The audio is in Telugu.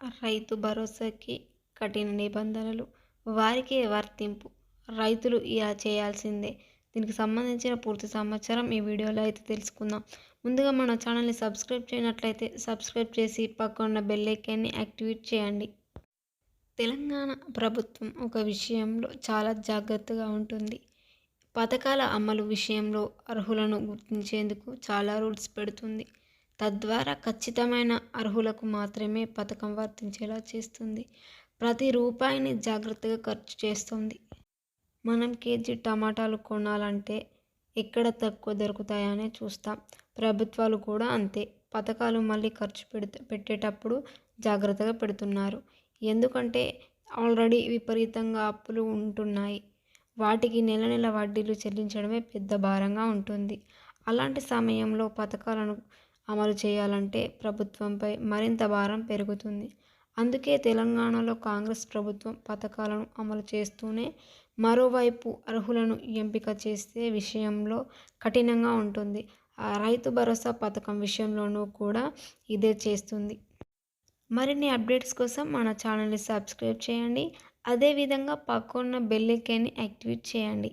రైతు భరోసాకి కఠిన నిబంధనలు వారికే వర్తింపు. రైతులు ఇలా చేయాల్సిందే. దీనికి సంబంధించిన పూర్తి సమాచారం ఈ వీడియోలో అయితే తెలుసుకుందాం. ముందుగా మన ఛానల్ని సబ్స్క్రైబ్ చేయనట్లయితే సబ్స్క్రైబ్ చేసి పక్కన బెల్ ఐకాన్ని యాక్టివేట్ చేయండి. తెలంగాణ ప్రభుత్వం ఒక విషయంలో చాలా జాగ్రత్తగా ఉంటుంది. పథకాల అమలు విషయంలో అర్హులను గుర్తించేందుకు చాలా రూల్స్ పెడుతుంది. తద్వారా ఖచ్చితమైన అర్హులకు మాత్రమే పథకం వర్తించేలా చేస్తుంది. ప్రతి రూపాయిని జాగ్రత్తగా ఖర్చు చేస్తుంది. మనం కేజీ టమాటాలు కొనాలంటే ఎక్కడ తక్కువ దొరుకుతాయనే చూస్తాం. ప్రభుత్వాలు కూడా అంతే. పథకాలు మళ్ళీ ఖర్చు పెడితే పెట్టేటప్పుడు జాగ్రత్తగా పెడుతున్నారు. ఎందుకంటే ఆల్రెడీ విపరీతంగా అప్పులు ఉంటున్నాయి. వాటికి నెల నెల వడ్డీలు చెల్లించడమే పెద్ద భారంగా ఉంటుంది. అలాంటి సమయంలో పథకాలను అమలు చేయాలంటే ప్రభుత్వంపై మరింత భారం పెరుగుతుంది. అందుకే తెలంగాణలో కాంగ్రెస్ ప్రభుత్వం పథకాలను అమలు చేస్తూనే మరోవైపు అర్హులను ఎంపిక చేసే విషయంలో కఠినంగా ఉంటుంది. ఆ రైతు భరోసా పథకం విషయంలోనూ కూడా ఇదే చేస్తుంది. మరిన్ని అప్డేట్స్ కోసం మన ఛానల్ని సబ్స్క్రైబ్ చేయండి. అదేవిధంగా పక్కన్న బెల్ ఐకాన్ని యాక్టివేట్ చేయండి.